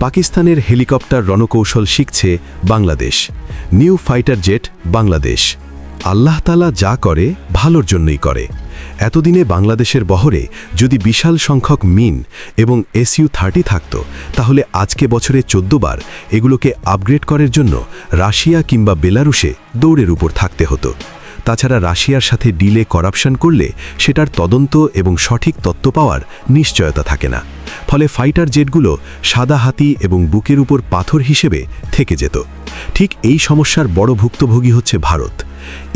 পাকিস্তানের হেলিকপ্টার রণকৌশল শিখছে Bangladesh. New fighter jet Bangladesh. Allah তালা যা করে, ভালোর জন্যই করে। এতদিনে বাংলাদেশের বহরে যদি বিশাল সংখ্যক মিন এবং এসইউ থার্টি থাকত, তাহলে আজকে বছরে বার এগুলোকে আপগ্রেড করার জন্য রাশিয়া কিংবা বেলারুশে দৌড়ের উপর থাকতে হতো। তাছাড়া রাশিয়ার সাথে ডিলে করাপশন করলে সেটার তদন্ত এবং সঠিক তত্ত্ব পাওয়ার নিশ্চয়তা থাকে না। ফলে ফাইটার জেটগুলো সাদা হাতি এবং বুকের উপর পাথর হিসেবে থেকে যেত। ঠিক এই সমস্যার বড় ভুক্তভোগী হচ্ছে ভারত।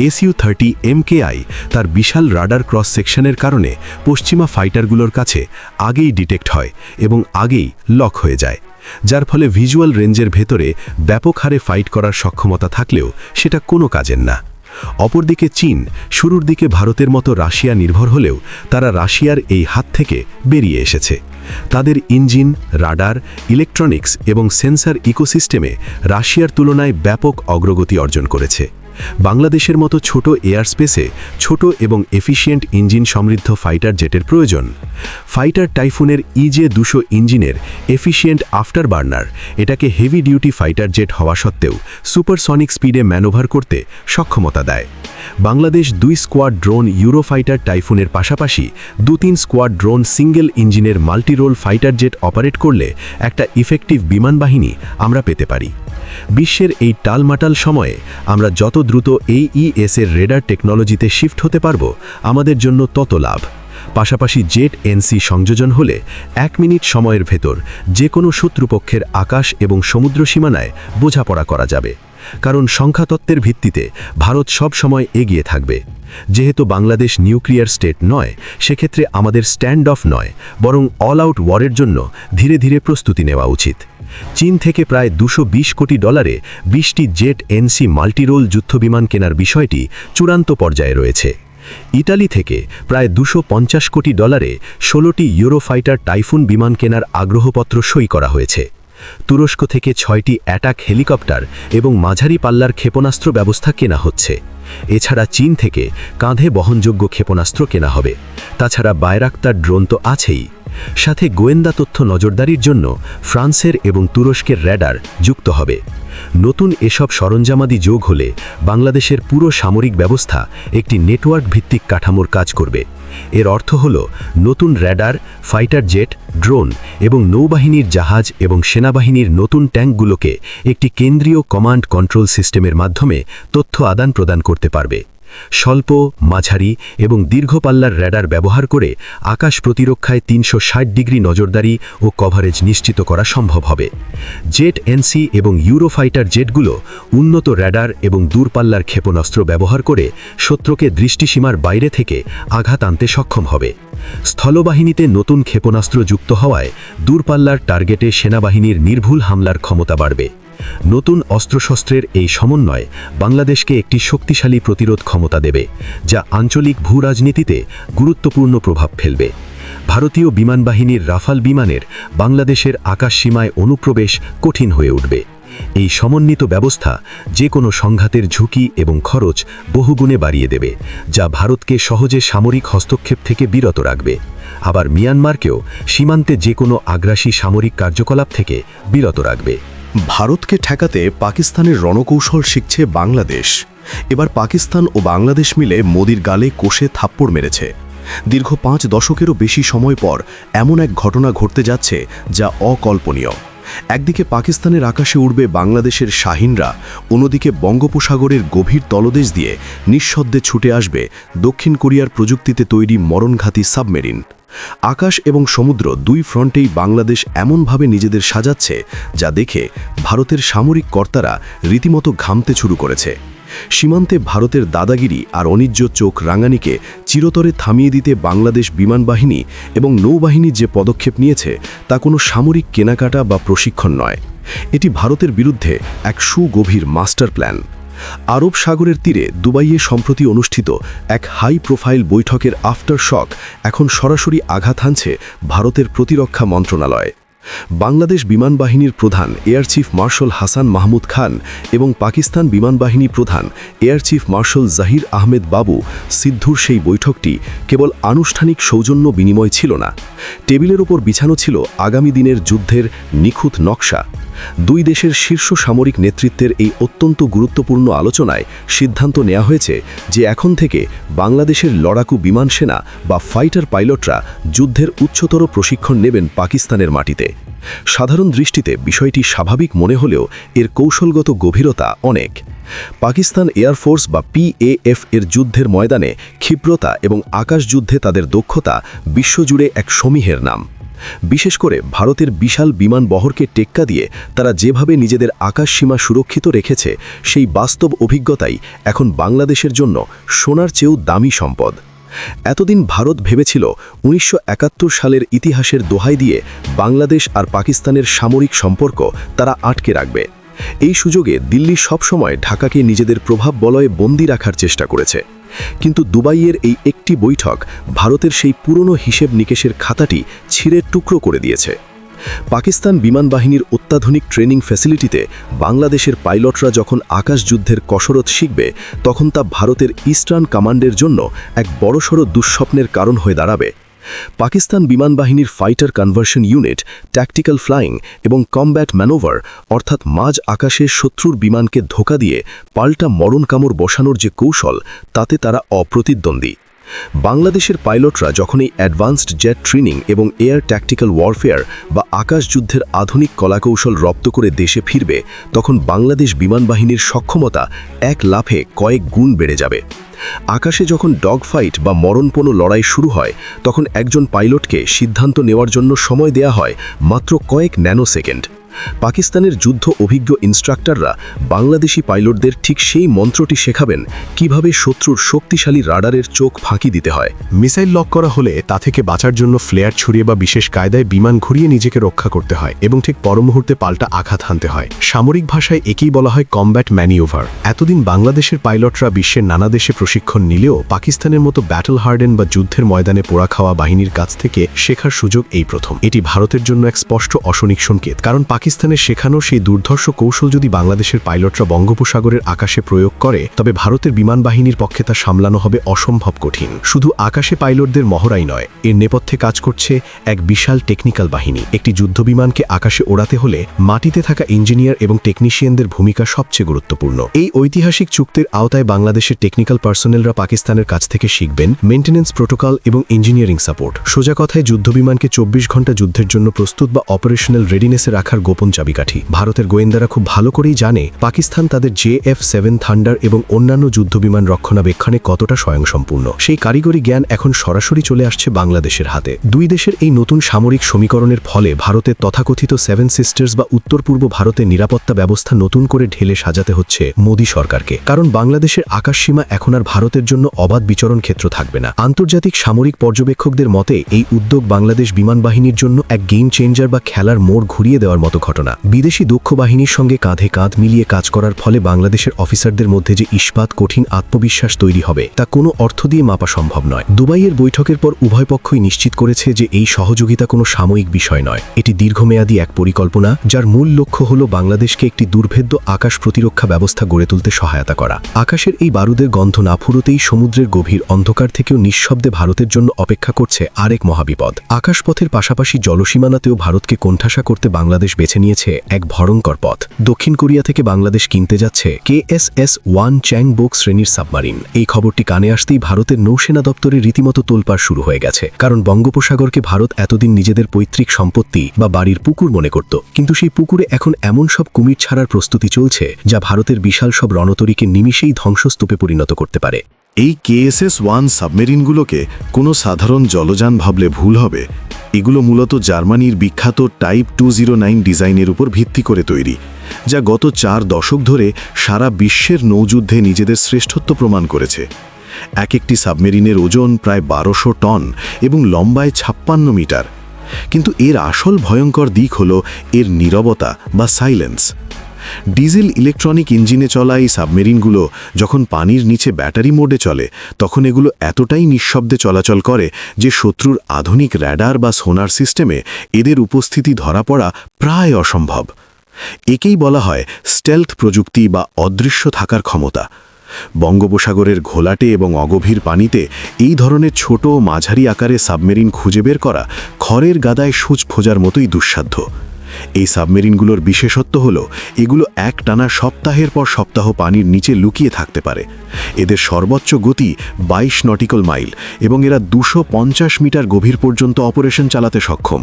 এসইউ থার্টি এমকেআই তার বিশাল রাডার ক্রস সেকশনের কারণে পশ্চিমা ফাইটারগুলোর কাছে আগেই ডিটেক্ট হয় এবং আগেই লক হয়ে যায়, যার ফলে ভিজুয়াল রেঞ্জের ভেতরে ব্যাপক হারে ফাইট করার সক্ষমতা থাকলেও সেটা কোনো কাজের না। অপরদিকে চীন শুরুর দিকে ভারতের মতো রাশিয়া নির্ভর হলেও তারা রাশিয়ার এই হাত থেকে বেরিয়ে এসেছে। তাদের ইঞ্জিন, রাডার, ইলেকট্রনিক্স এবং সেন্সার ইকোসিস্টেমে রাশিয়ার তুলনায় ব্যাপক অগ্রগতি অর্জন করেছে। বাংলাদেশের মতো ছোট এয়ারস্পেসে ছোট এবং এফিশিয়েন্ট ইঞ্জিন সমৃদ্ধ ফাইটার জেটের প্রয়োজন। ফাইটার টাইফুনের ইজে দুশো ইঞ্জিনের এফিশিয়েন্ট আফটার বার্নার এটাকে হেভি ডিউটি ফাইটার জেট হওয়া সত্ত্বেও সুপারসনিক স্পিডে ম্যানোভার করতে সক্ষমতা দেয়। বাংলাদেশ দুই স্কোয়াড ড্রোন ইউরোফাইটার টাইফুনের পাশাপাশি দু তিন স্কোয়াড ড্রোন সিঙ্গেল ইঞ্জিনের মাল্টিরোল ফাইটার জেট অপারেট করলে একটা ইফেক্টিভ বিমান বাহিনী আমরা পেতে পারি। বিশ্বের এই টালমাটাল সময়ে আমরা যত দ্রুত এই ইএসের রেডার টেকনোলজিতে শিফট হতে পারব, আমাদের জন্য তত লাভ। পাশাপাশি জেট এনসি সংযোজন হলে এক মিনিট সময়ের ভেতর যে কোনো শত্রুপক্ষের আকাশ এবং সমুদ্র সীমানায় বোঝাপড়া করা যাবে। কারণ সংখ্যাতত্ত্বের ভিত্তিতে ভারত সব সময় এগিয়ে থাকবে। যেহেতু বাংলাদেশ নিউক্লিয়ার স্টেট নয়, সেক্ষেত্রে আমাদের স্ট্যান্ড অফ নয়, বরং অল আউট ওয়ারের জন্য ধীরে ধীরে প্রস্তুতি নেওয়া উচিত। চীন থেকে প্রায় দুশো কোটি ডলারে বিশটি জেট এনসি মাল্টিরোল যুদ্ধবিমান কেনার বিষয়টি চূড়ান্ত পর্যায়ে রয়েছে। ইটালি থেকে প্রায় দুশো কোটি ডলারে ষোলোটি ইউরোফাইটার টাইফুন বিমান কেনার আগ্রহপত্র সই করা হয়েছে। তুরস্ক থেকে ছয়টি অ্যাটাক হেলিকপ্টার এবং মাঝারি পাল্লার ক্ষেপণাস্ত্র ব্যবস্থা কেনা হচ্ছে। এছাড়া চীন থেকে কাঁধে বহনযোগ্য ক্ষেপণাস্ত্র কেনা হবে। তাছাড়া বায়রাক্তার ড্রোন তো আছেই। সাথে গোয়েন্দা তথ্য নজরদারির জন্য ফ্রান্সের এবং তুরস্কের র্যাডার যুক্ত হবে। নতুন এসব সরঞ্জামাদি যোগ হলে বাংলাদেশের পুরো সামরিক ব্যবস্থা একটি নেটওয়ার্ক ভিত্তিক কাঠামোর কাজ করবে। এর অর্থ হল নতুন র্যাডার, ফাইটার জেট, ড্রোন এবং নৌবাহিনীর জাহাজ এবং সেনাবাহিনীর নতুন ট্যাঙ্কগুলোকে একটি কেন্দ্রীয় কমান্ড কন্ট্রোল সিস্টেমের মাধ্যমে তথ্য আদান প্রদান করতে পারবে। স্বল্প, মাঝারি এবং দীর্ঘ পাল্লার র্যাডার ব্যবহার করে আকাশ প্রতিরক্ষায় তিনশো ষাট ডিগ্রি নজরদারি ও কভারেজ নিশ্চিত করা সম্ভব হবে। জেট এনসি এবং ইউরোফাইটার জেটগুলো উন্নত র্যাডার এবং দূরপাল্লার ক্ষেপণাস্ত্র ব্যবহার করে শত্রুকে দৃষ্টিসীমার বাইরে থেকে আঘাত আনতে সক্ষম হবে। স্থলবাহিনীতে নতুন ক্ষেপণাস্ত্র যুক্ত হওয়ায় দূরপাল্লার টার্গেটে সেনাবাহিনীর নির্ভুল হামলার ক্ষমতা বাড়বে। নতুন অস্ত্রশস্ত্রের এই সমন্বয় বাংলাদেশকে একটি শক্তিশালী প্রতিরোধ ক্ষমতা দেবে, যা আঞ্চলিক ভূ রাজনীতিতে গুরুত্বপূর্ণ প্রভাব ফেলবে। ভারতীয় বিমান বাহিনীর রাফাল বিমানের বাংলাদেশের আকাশ সীমায় অনুপ্রবেশ কঠিন হয়ে উঠবে। এই সমন্বিত ব্যবস্থা যে কোনো সংঘাতের ঝুঁকি এবং খরচ বহুগুণে বাড়িয়ে দেবে, যা ভারতকে সহজে সামরিক হস্তক্ষেপ থেকে বিরত রাখবে। আবার মিয়ানমারকেও সীমান্তে যে কোনো আগ্রাসী সামরিক কার্যকলাপ থেকে বিরত রাখবে। ভারতকে ঠেকাতে পাকিস্তানের রণকৌশল শিখছে বাংলাদেশ। এবার পাকিস্তান ও বাংলাদেশ মিলে মোদির গালে কোষে থাপ্পড় মেরেছে। দীর্ঘ পাঁচ দশকেরও বেশি সময় পর এমন এক ঘটনা ঘটতে যাচ্ছে যা অকল্পনীয়। একদিকে পাকিস্তানের আকাশে উড়বে বাংলাদেশের শাহিনরা, অন্যদিকে বঙ্গোপসাগরের গভীর তলদেশ দিয়ে নিঃশব্দে ছুটে আসবে দক্ষিণ কোরিয়ার প্রযুক্তিতে তৈরি মরণঘাতী সাবমেরিন। আকাশ এবং সমুদ্র দুই ফ্রন্টেই বাংলাদেশ এমনভাবে নিজেদের সাজাচ্ছে, যা দেখে ভারতের সামরিক কর্তারা রীতিমতো ঘামতে শুরু করেছে। সীমান্তে ভারতের দাদাগিরি আর অনিজ্য চোখ রাঙানিকে চিরতরে থামিয়ে দিতে বাংলাদেশ বিমান বাহিনী এবং নৌবাহিনী যে পদক্ষেপ নিয়েছে, তা কোনো সামরিক কেনাকাটা বা প্রশিক্ষণ নয়। এটি ভারতের বিরুদ্ধে এক সুগভীর মাস্টার প্ল্যান। আরব সাগরের তীরে দুবাইয়ে সম্প্রতি অনুষ্ঠিত এক হাই প্রোফাইল বৈঠকের আফটার শক এখন সরাসরি আঘাত হানছে ভারতের প্রতিরক্ষা মন্ত্রণালয়। বাংলাদেশ বিমান বাহিনীর প্রধান air chief marshal Hasan Mahmud Khan এবং পাকিস্তান বিমান বাহিনী প্রধান air chief marshal Zahir Ahmed Babar সিদ্ধুর সেই বৈঠকটি কেবল আনুষ্ঠানিক সৌজন্য বিনিময় ছিল না। টেবিলের ওপর বিছানো ছিল আগামী দিনের যুদ্ধের নিখুঁত নকশা। দুই দেশের শীর্ষ সামরিক নেতৃত্বের এই অত্যন্ত গুরুত্বপূর্ণ আলোচনায় সিদ্ধান্ত নেওয়া হয়েছে যে এখন থেকে বাংলাদেশের লড়াকু বিমান সেনা বা ফাইটার পাইলটরা যুদ্ধের উচ্চতর প্রশিক্ষণ নেবেন পাকিস্তানের মাটিতে। সাধারণ দৃষ্টিতে বিষয়টি স্বাভাবিক মনে হলেও এর কৌশলগত গভীরতা অনেক। পাকিস্তান এয়ারফোর্স বা পিএএফ এর যুদ্ধের ময়দানে ক্ষিপ্রতা এবং আকাশযুদ্ধে তাদের দক্ষতা বিশ্বজুড়ে এক সমীহের নাম। বিশেষ করে ভারতের বিশাল বিমান বহরকে টেক্কা দিয়ে তারা যেভাবে নিজেদের আকাশসীমা সুরক্ষিত রেখেছে, সেই বাস্তব অভিজ্ঞতাই এখন বাংলাদেশের জন্য সোনার চেয়েও দামি সম্পদ। এতদিন ভারত ভেবেছিল উনিশশো একাত্তর সালের ইতিহাসের দোহাই দিয়ে বাংলাদেশ আর পাকিস্তানের সামরিক সম্পর্ক তারা আটকে রাখবে। এই সুযোগে দিল্লি সবসময় ঢাকাকে নিজেদের প্রভাব বলয়ে বন্দি রাখার চেষ্টা করেছে। কিন্তু দুবাইয়ের এই একটি বৈঠক ভারতের সেই পুরনো হিসেব নিকেশের খাতাটি ছিঁড়ে টুকরো করে দিয়েছে। পাকিস্তান বিমান বাহিনীর অত্যাধুনিক ট্রেনিং ফ্যাসিলিটিতে বাংলাদেশের পাইলটরা যখন আকাশযুদ্ধের কসরত শিখবে, তখন তা ভারতের ইস্টার্ন কমান্ডের জন্য এক বড়সড় দুঃস্বপ্নের কারণ হয়ে দাঁড়াবে। পাকিস্তান বিমান বাহিনীর fighter conversion unit tactical flying এবং কমব্যাট ম্যানোভার অর্থাৎ মাঝ আকাশে শত্রুর বিমানকে ধোকা দিয়ে পাল্টা মরণ কামড় বসানোর যে কৌশল, তাতে তারা অপ্রতিদ্বন্দ্বী। বাংলাদেশের পাইলটরা যখন এই অ্যাডভান্সড জেট ট্রেনিং এবং এয়ার ট্যাকটিক্যাল ওয়ারফেয়ার বা আকাশযুদ্ধের আধুনিক কলাকৌশল রপ্ত করে দেশে ফিরবে, তখন বাংলাদেশ বিমান বাহিনীর সক্ষমতা এক লাফে কয়েক গুণ বেড়ে যাবে। আকাশে যখন ডগ ফাইট বা মরণপণ লড়াই শুরু হয়, তখন একজন পাইলটকে সিদ্ধান্ত নেওয়ার জন্য সময় দেয়া হয় মাত্র কয়েক ন্যানো সেকেন্ড পাকিস্তানের যুদ্ধ অভিজ্ঞ ইনস্ট্রাক্টররা বাংলাদেশি পাইলটদের ঠিক সেই মন্ত্রটি শেখাবেন, কীভাবে শত্রুর শক্তিশালী রাডারের চোখ ফাঁকি দিতে হয়। মিসাইল লক করা হলে তা থেকে বাঁচার জন্য ফ্লেয়ার ছড়িয়ে বা বিশেষ কায়দায় বিমান ঘুরিয়ে নিজেকে রক্ষা করতে হয় এবং ঠিক পর মুহূর্তে পাল্টা আঘাত হানতে হয়। সামরিক ভাষায় একেই বলা হয় কমব্যাট ম্যানিওভার এতদিন বাংলাদেশের পাইলটরা বিশ্বের নানা দেশে প্রশিক্ষণ নিলেও পাকিস্তানের মতো ব্যাটল হার্ডেন বা যুদ্ধের ময়দানে পোড়া খাওয়া বাহিনীর কাছ থেকে শেখার সুযোগ এই প্রথম। এটি ভারতের জন্য এক স্পষ্ট অশনিক সংকেত, কারণ পাকিস্তানের শেখানো সেই দুর্ধর্ষ কৌশল যদি বাংলাদেশের পাইলটরা বঙ্গোপসাগরের আকাশে প্রয়োগ করে, তবে ভারতের বিমান বাহিনীর পক্ষে তা সামলানো হবে অসম্ভব কঠিন। শুধু আকাশে পাইলটদের মহড়াই নয়, এর নেপথ্যে কাজ করছে এক বিশাল টেকনিক্যাল বাহিনী। একটি যুদ্ধবিমানকে আকাশে ওড়াতে হলে মাটিতে থাকা ইঞ্জিনিয়ার এবং টেকনিশিয়ানদের ভূমিকা সবচেয়ে গুরুত্বপূর্ণ। এই ঐতিহাসিক চুক্তির আওতায় বাংলাদেশের টেকনিক্যাল পার্সোনেলরা পাকিস্তানের কাছ থেকে শিখবেন মেনটেন্যান্স প্রোটোকল এবং ইঞ্জিনিয়ারিং সাপোর্ট। সোজা কথায় যুদ্ধবিমানকে চব্বিশ ঘণ্টা যুদ্ধের জন্য প্রস্তুত বা অপারেশনাল রেডিনেসে রাখার গোপন চাবিকাঠি। ভারতের গোয়েন্দারা খুব ভালো করেই জানে পাকিস্তান তাদের জে এফ সেভেন থান্ডার এবং অন্যান্য যুদ্ধবিমান রক্ষণাবেক্ষণে কতটা স্বয়ংসম্পূর্ণ। সেই কারিগরি জ্ঞান এখন সরাসরি চলে আসছে বাংলাদেশের হাতে। দুই দেশের এই নতুন সামরিক সমীকরণের ফলে ভারতের তথাকথিত সেভেন সিস্টার্স বা উত্তর পূর্ব ভারতের নিরাপত্তা ব্যবস্থা নতুন করে ঢেলে সাজাতে হচ্ছে মোদী সরকারকে। কারণ বাংলাদেশের আকাশসীমা এখন আর ভারতের জন্য অবাধ বিচরণ ক্ষেত্র থাকবে না। আন্তর্জাতিক সামরিক পর্যবেক্ষকদের মতে, এই উদ্যোগ বাংলাদেশ বিমান বাহিনীর জন্য এক গেম চেঞ্জার বা খেলার মোড় ঘুরিয়ে দেওয়ার মতো ঘটনা। বিদেশি দক্ষ বাহিনীর সঙ্গে কাঁধে কাঁধ মিলিয়ে কাজ করার ফলে বাংলাদেশের অফিসারদের মধ্যে যে ইস্পাত কঠিন আত্মবিশ্বাস তৈরি হবে, তা কোনো অর্থ দিয়ে মাপা সম্ভব নয়। দুবাইয়ের বৈঠকের পর উভয় পক্ষই নিশ্চিত করেছে যে এই সহযোগিতা কোনো সাময়িক বিষয় নয়। এটি দীর্ঘমেয়াদী এক পরিকল্পনা, যার মূল লক্ষ্য হল বাংলাদেশকে একটি দুর্ভেদ্য আকাশ প্রতিরক্ষা ব্যবস্থা গড়ে তুলতে সহায়তা করা। আকাশের এই বারুদের গন্ধ না ফুরোতেই সমুদ্রের গভীর অন্ধকার থেকেও নিঃশব্দে ভারতের জন্য অপেক্ষা করছে আরেক মহাবিপদ। আকাশপথের পাশাপাশি জলসীমানাতেও ভারতকে কোণঠাসা করতে বাংলাদেশ বেছে নিয়েছে এক ভয়ঙ্কর পথ। দক্ষিণ কোরিয়া থেকে বাংলাদেশ কিনতে যাচ্ছে কেএসএস ওয়ান চ্যাং বোক শ্রেণির সাবমারিন। এই খবরটি কানে আসতেই ভারতের নৌসেনা দপ্তরে রীতিমতো তোলপাড় শুরু হয়ে গেছে। কারণ বঙ্গোপসাগরকে ভারত এতদিন নিজেদের পৈতৃক সম্পত্তি বা বাড়ির পুকুর মনে করত। কিন্তু সেই পুকুরে এখন এমন সব কুমির ছাড়ার প্রস্তুতি চলছে, যা ভারতের বিশাল সব রণতরীকে নিমিষেই ধ্বংসস্তূপে পরিণত করতে পারে। এই কেএসএস ওয়ান সাবমেরিনগুলোকে কোনো সাধারণ জলযান ভাবলে ভুল হবে। এগুলো মূলত জার্মানির বিখ্যাত টাইপ টু ডিজাইনের উপর ভিত্তি করে তৈরি, যা গত চার দশক ধরে সারা বিশ্বের নৌযুদ্ধে নিজেদের শ্রেষ্ঠত্ব প্রমাণ করেছে। এক একটি সাবমেরিনের ওজন প্রায় বারোশো টন এবং লম্বায় ছাপ্পান্ন মিটার। কিন্তু এর আসল ভয়ঙ্কর দিক হল এর নীরবতা বা সাইলেন্স ডিজেল ইলেকট্রনিক ইঞ্জিনে চলা এই সাবমেরিনগুলো যখন পানির নিচে ব্যাটারি মোডে চলে, তখন এগুলো এতটাই নিঃশব্দে চলাচল করে যে শত্রুর আধুনিক র্যাডার বা সোনার সিস্টেমে এদের উপস্থিতি ধরা পড়া প্রায় অসম্ভব। একেই বলা হয় স্টেলথ প্রযুক্তি বা অদৃশ্য থাকার ক্ষমতা। বঙ্গোপসাগরের ঘোলাটে এবং অগভীর পানিতে এই ধরনের ছোট মাঝারি আকারে সাবমেরিন খুঁজে বের করা খড়ের গাদায় সূচ খোঁজার মতোই দুঃসাধ্য। এই সাবমেরিনগুলোর বিশেষত্ব হল, এগুলো এক টানা সপ্তাহের পর সপ্তাহ পানির নিচে লুকিয়ে থাকতে পারে। এদের সর্বোচ্চ গতি ২২ নটিক্যাল মাইল এবং এরা দুশো মিটার গভীর পর্যন্ত অপারেশন চালাতে সক্ষম।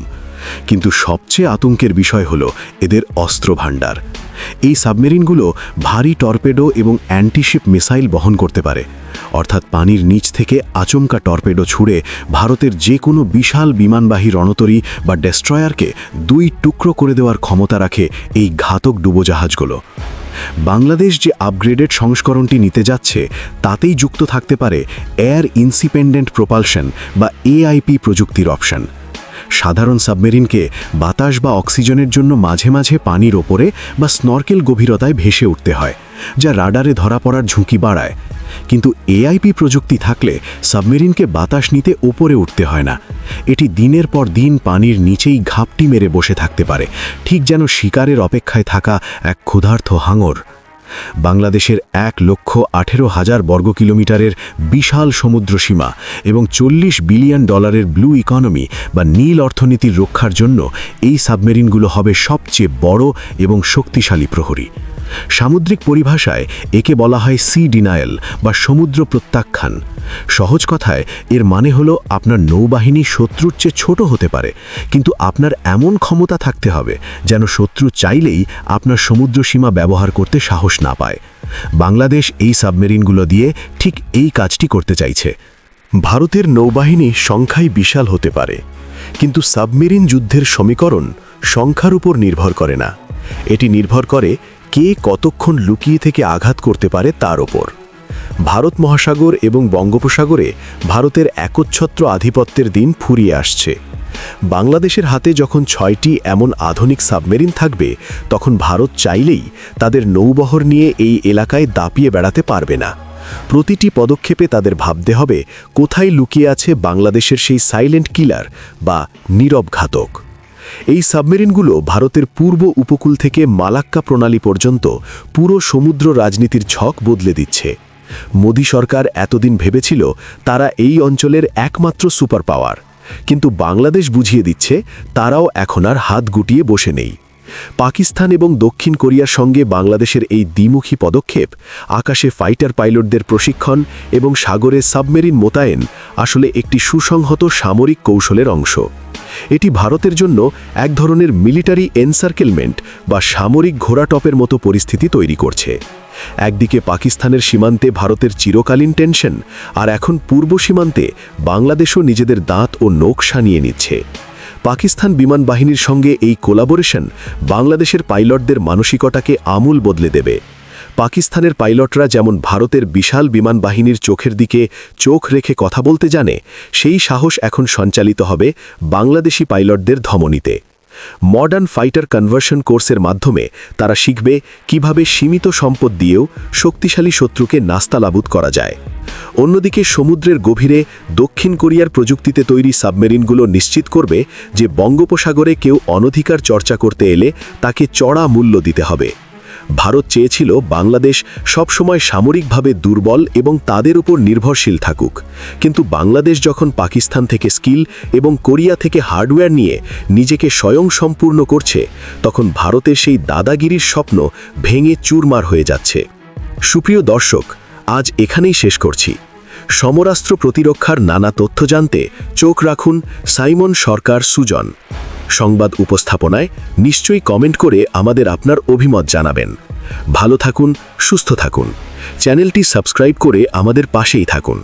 কিন্তু সবচেয়ে আতঙ্কের বিষয় হল এদের অস্ত্র ভাণ্ডার এই সাবমেরিনগুলো ভারী টর্পেডো এবং অ্যান্টিশিপ মিসাইল বহন করতে পারে। অর্থাৎ পানির নিচ থেকে আচমকা টর্পেডো ছুড়ে ভারতের যে কোনো বিশাল বিমানবাহী রণতরী বা ডেস্ট্রয়ারকে দুই টুকরো করে দেওয়ার ক্ষমতা রাখে এই ঘাতক ডুবোজাহাজগুলো। বাংলাদেশ যে আপগ্রেডেড সংস্করণটি নিতে যাচ্ছে, তাতেই যুক্ত থাকতে পারে এয়ার ইনসিপেন্ডেন্ট প্রোপালশন বা এআইপি প্রযুক্তির অপশন। সাধারণ সাবমেরিনকে বাতাস বা অক্সিজেনের জন্য মাঝে মাঝে পানির ওপরে বা স্নরকেল গভীরতায় ভেসে উঠতে হয়, যা রাডারে ধরা পড়ার ঝুঁকি বাড়ায়। কিন্তু এআইপি প্রযুক্তি থাকলে সাবমেরিনকে বাতাস নিতে ওপরে উঠতে হয় না। এটি দিনের পর দিন পানির নিচেই ঘাপটি মেরে বসে থাকতে পারে, ঠিক যেন শিকারের অপেক্ষায় থাকা এক ক্ষুধার্থ হাঙর। বাংলাদেশের এক লক্ষ আঠেরো হাজার বর্গ কিলোমিটারের বিশাল সমুদ্র সীমা এবং চল্লিশ বিলিয়ন ডলারের ব্লু ইকোনমি বা নীল অর্থনীতির রক্ষার জন্য এই সাবমেরিনগুলো হবে সবচেয়ে বড় এবং শক্তিশালী প্রহরী। সামুদ্রিক পরিভাষায় একে বলা হয় সি ডিনায়েল বা সমুদ্র প্রত্যাখ্যান। সহজ কথায়, এর মানে হলো আপনার নৌবাহিনী শত্রুর চেয়ে ছোট হতে পারে, কিন্তু আপনার এমন ক্ষমতা থাকতে হবে যেন শত্রু চাইলেই আপনার সমুদ্র সীমা ব্যবহার করতে সাহস না পায়। বাংলাদেশ এই সাবমেরিনগুলো দিয়ে ঠিক এই কাজটি করতে চাইছে। ভারতের নৌবাহিনী সংখ্যায় বিশাল হতে পারে, কিন্তু সাবমেরিন যুদ্ধের সমীকরণ সংখ্যার উপর নির্ভর করে না। এটি নির্ভর করে কে কতক্ষণ লুকিয়ে থেকে আঘাত করতে পারে তার ওপর। ভারত মহাসাগর এবং বঙ্গোপসাগরে ভারতের একচ্ছত্র আধিপত্যের দিন ফুরিয়ে আসছে। বাংলাদেশের হাতে যখন ছয়টি এমন আধুনিক সাবমেরিন থাকবে, তখন ভারত চাইলেই তাদের নৌবহর নিয়ে এই এলাকায় দাপিয়ে বেড়াতে পারবে না। প্রতিটি পদক্ষেপে তাদের ভাবতে হবে, কোথায় লুকিয়ে আছে বাংলাদেশের সেই সাইলেন্ট কিলার বা নীরব ঘাতক। এই সাবমেরিনগুলো ভারতের পূর্ব উপকূল থেকে মালাক্কা প্রণালী পর্যন্ত পুরো সমুদ্র রাজনীতির ছক বদলে দিচ্ছে। মোদী সরকার এতদিন ভেবেছিল তারা এই অঞ্চলের একমাত্র সুপার পাওয়ার কিন্তু বাংলাদেশ বুঝিয়ে দিচ্ছে তারাও এখন আর হাত গুটিয়ে বসে নেই। পাকিস্তান এবং দক্ষিণ কোরিয়ার সঙ্গে বাংলাদেশের এই দ্বিমুখী পদক্ষেপ, আকাশে ফাইটার পাইলটদের প্রশিক্ষণ এবং সাগরে সাবমেরিন মোতায়েন আসলে একটি সুসংহত সামরিক কৌশলের অংশ। এটি ভারতের জন্য এক ধরনের মিলিটারি এনসার্কেলমেন্ট বা সামরিক ঘোড়াটপের মতো পরিস্থিতি তৈরি করছে। একদিকে পাকিস্তানের সীমান্তে ভারতের চিরকালীন টেনশন, আর এখন পূর্ব সীমান্তে বাংলাদেশও নিজেদের দাঁত ও নোখ সানিয়ে নিচ্ছে। পাকিস্তান বিমান বাহিনীর সঙ্গে এই কোলাবোরেশন বাংলাদেশের পাইলটদের মানসিকতাকে আমূল বদলে দেবে। পাকিস্তানের পাইলটরা যেমন ভারতের বিশাল বিমান বাহিনীর চোখের দিকে চোখ রেখে কথা বলতে জানে, সেই সাহস এখন সঞ্চালিত হবে বাংলাদেশি পাইলটদের ধমনীতে। মডার্ন ফাইটার কনভার্সন কোর্সের মাধ্যমে তারা শিখবে কীভাবে সীমিত সম্পদ দিয়েও শক্তিশালী শত্রুকে নাস্তালাবুদ করা যায়। অন্যদিকে সমুদ্রের গভীরে দক্ষিণ কোরিয়ার প্রযুক্তিতে তৈরি সাবমেরিনগুলো নিশ্চিত করবে যে বঙ্গোপসাগরে কেউ অনধিকার চর্চা করতে এলে তাকে চড়া মূল্য দিতে হবে। ভারত চেয়েছিল বাংলাদেশ সবসময় সামরিকভাবে দুর্বল এবং তাদের উপর নির্ভরশীল থাকুক। কিন্তু বাংলাদেশ যখন পাকিস্তান থেকে স্কিল এবং কোরিয়া থেকে হার্ডওয়্যার নিয়ে নিজেকে স্বয়ংসম্পূর্ণ করছে, তখন ভারতের সেই দাদাগিরির স্বপ্ন ভেঙে চুরমার হয়ে যাচ্ছে। সুপ্রিয় দর্শক, আজ এখানেই শেষ করছি। সমরাস্ত্র প্রতিরক্ষার নানা তথ্য জানতে চোখ রাখুন সাইমন সরকার সুজন। সংবাদ উপস্থাপনায় নিশ্চয়ই কমেন্ট করে আমাদের আপনার অভিমত জানাবেন। ভালো থাকুন, সুস্থ থাকুন। চ্যানেলটি সাবস্ক্রাইব করে আমাদের পাশেই থাকুন।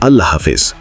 আল্লাহ হাফেজ।